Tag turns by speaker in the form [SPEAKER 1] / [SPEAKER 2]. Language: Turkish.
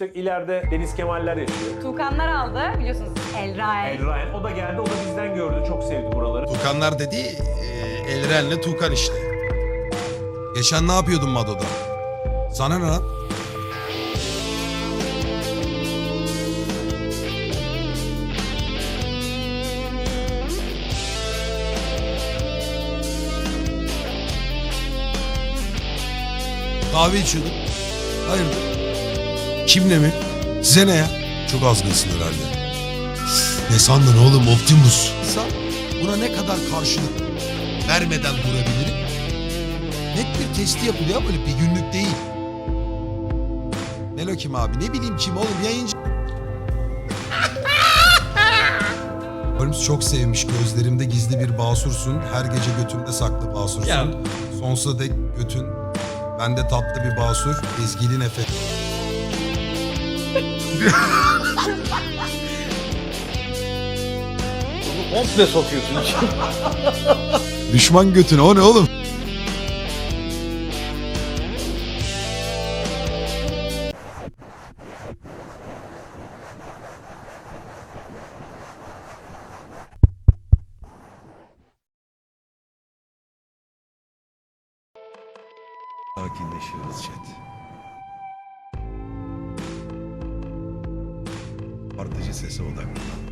[SPEAKER 1] İşte ileride Deniz Kemaller yaşıyor.
[SPEAKER 2] Tuğkanlar aldı biliyorsunuz Elrael.
[SPEAKER 1] El Ryan o da geldi o da bizden gördü çok sevdi buraları.
[SPEAKER 3] Tukanlar dediği e, Elren'le Tukan işte. Geçen ne yapıyordun Mado'da? Sana ne lan? Kahve içiyorduk. Hayırdır? Kimle mi? Size ne ya? Çok azgınsın herhalde. Ne sandın oğlum Optimus? İnsan buna ne kadar karşılık vermeden durabilirim? Net bir testi yapılıyor ama böyle bir günlük değil. Melo kim abi? Ne bileyim kim oğlum yayıncı. Holmes çok sevmiş. Gözlerimde gizli bir basursun. Her gece götümde saklı basursun.
[SPEAKER 4] Ya.
[SPEAKER 3] Sonsuza dek götün. Bende tatlı bir basur. Ezgili nefes.
[SPEAKER 4] Komple sokuyorsun.
[SPEAKER 3] Düşman götüne o ne oğlum? Sakinleşiyoruz chat. Artıcı sese odaklanalım.